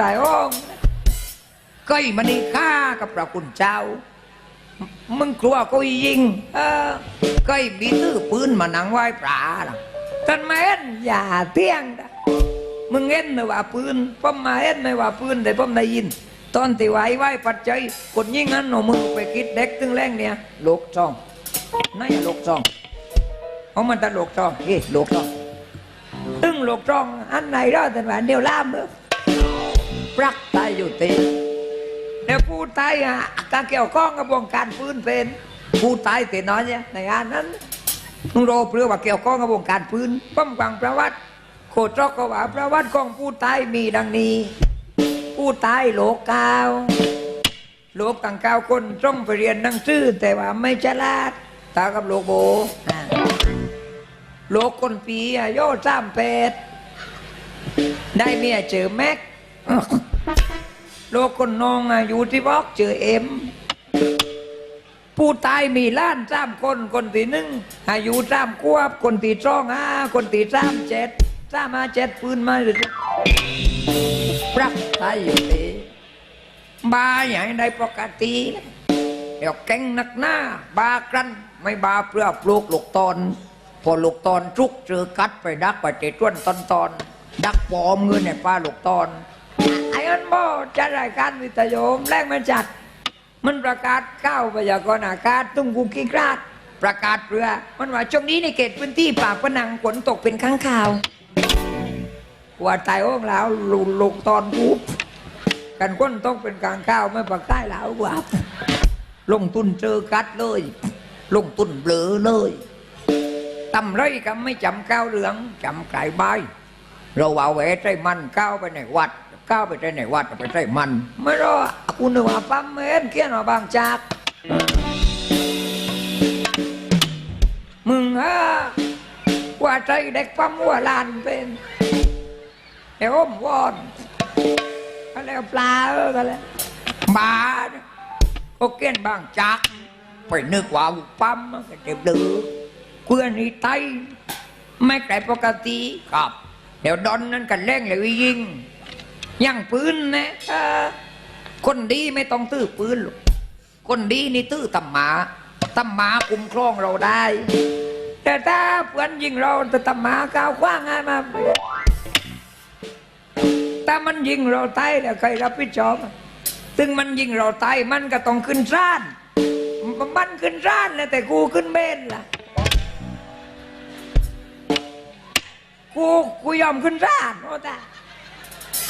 ตายอ้องก้อยมันนี่ฆ่ากับพระคุณเจ้า มึงกลัวกูยิง เออก้อยบีตื้อปืนมานังไหว้ปลาล่ะท่านมาเห็นอย่าเที่ยงนะมึงเห็นไหมว่าปืนพ่อมาเห็นไหมว่าปืนแต่พ่อได้ยิน ตอนที่ไหวไหว้ปัจจัยกดยิงอันหนูมึงไปคิดเด็กตึงแรงเนี่ยโลกช่องนั่นอย่าโลกช่องเอามันตะโลกช่องเฮ้โลกช่องตึงโลกช่องอันไหนรอดแต่ว่าเดียวล่ามเด้อ ปรักตายอยู่ตีแล้วผู้ตายอะก็เกี่ยวข้องกับวงการปืนเป็น ผู้ตายแต่น้อยเนี่ยในงานนั้นมึงโรเพื่อว่าเกี่ยวข้องกับวงการปืนป้อมกวางประวัติ โคตรก็ว่าประวัติของผู้ตายมีดังนี้ ผู้ตายโลกกาวโลกกังกาวคนต้องไปเรียนหนังสือแต่ว่าไม่ฉลาดตากับโลกโบโลกคนปีอะโยสามแปดได้เมียเจอแม็ก โลกคนนองอะอยู่ที่บอกเจอเอ็ม ผู้ตายมีล้านสามคนคนที่หนึ่งอายุสามขวบ คนที่สองห้าคนที่สามเจ็ดสามห้าเจ็ดปืนมาเลยปรักตายอยู่ตีบาอย่างใดปกติเดี๋ยวแก่งหนักหน้าบากันไม่บาเพื่อปลูกลูกตอนพอลูกตอนทุกเจอกัดไปดักไปเตะต้วนตอนตอนดักปอมเงินในป้าลูกตอน อ้อันบ่จัดรายการวิทยุแรงมันจัด มันประกาศเข้าพยากรณ์อากาศตุ้งกุกกี้กราดประกาศเรือ มันว่าช่วงนี้ในเขตพื้นที่ปากพนังฝนตกเป็นครั้งข่าวว่าตายโอ้งแล้วลูกลูกตอนกูกันก้นต้องเป็นกลางข้าวไม่ปากใต้แล้วกว่า ลงทุนเจอกัดเลย ลงทุนเบลอเลยตำไรก็ไม่จำก้าวเหลืองจำไก่ใบเราเอาแหวใจมันก้าวไปในวัด ก้าวไปใจในวัดไปใจมัน ไม่รอคุณนึกว่าปั๊มเอ็นเขียนว่าบางจาก มึงฮะว่าใจเด็กปั๊มว่าลานเป็นเอ้อมวอนก็แล้วปลาเออก็แล้วบาก็เกี้ยนบางจากไปนึกว่าปั๊มมันก็เจ็บดื้อเพื่อนนี่ไตไม่ไกลปกติครับ เดี๋ยวดอนนั้นกันเล่งเลยยิง ยังปืนนะคนดีไม่ต้องตื้อปืนหรอกคนดีนี่ตื้อตำหมาตำหมาคุ้มครองเราได้ แต่ถ้าเพื่อนยิงเราแต่ตำหมาก้าวขว้างไงมาถ้ามันยิงเราตายแล้วใครรับผิดชอบถึงมันยิงเราตายมันก็ต้องขึ้นร้าน มันขึ้นร้านนะแต่กูขึ้นเบนล่ะกูกูยอมขึ้นร้านโอ้ตา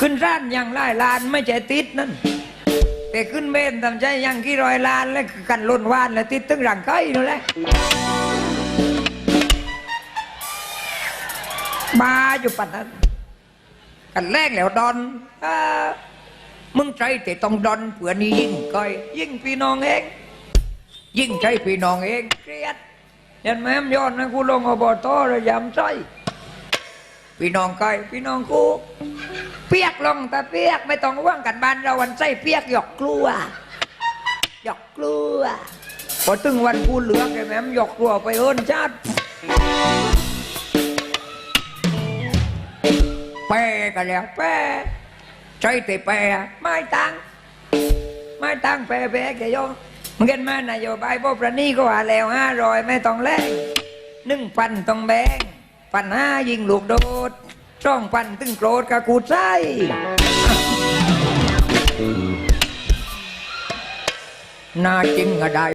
ขึ้นร้านย่างไล่ลานไม่ใช่ติดนั่นแต่ขึ้นเบนทำใจย่างกี่รอยลานแล้วกันล้นวานแล้วติดตึงหลังไก่นั่นแหละมาอยู่ปัดนั้นกันแรกแล้วดอนอมึงใจแต่ต้องดอนเผื่อนี้ยิ่งก้อยยิ่งพี่น้องเอง ยิ่งใจพี่น้องเองเครียดเห็นไหมมย้อนนะกูลงอบตระยำใจพี่น้องก้อยพี่น้องกู เปียกลงแต่เปียกไม่ต้องว่างกันบ้านเราวันใจเปียกหยอกกลัวหยอกกลัวพอถึงวันกูเหลือกไอ้แม่มหยอกกลัวไปเอินชัดแปกันแล้วแปรใจแต่แปไม่ตังไม่ตังแปแปแกโยมมึงเห็นไหนโยบายพวกประนี่ก็ว่าแล้วห้ารอยไม่ต้องแลกหนึ่งพันต้องแบงพันห้ายิงลูกโดด ช่องพันตึงโกรธกับกูใจน่าจริงอะได้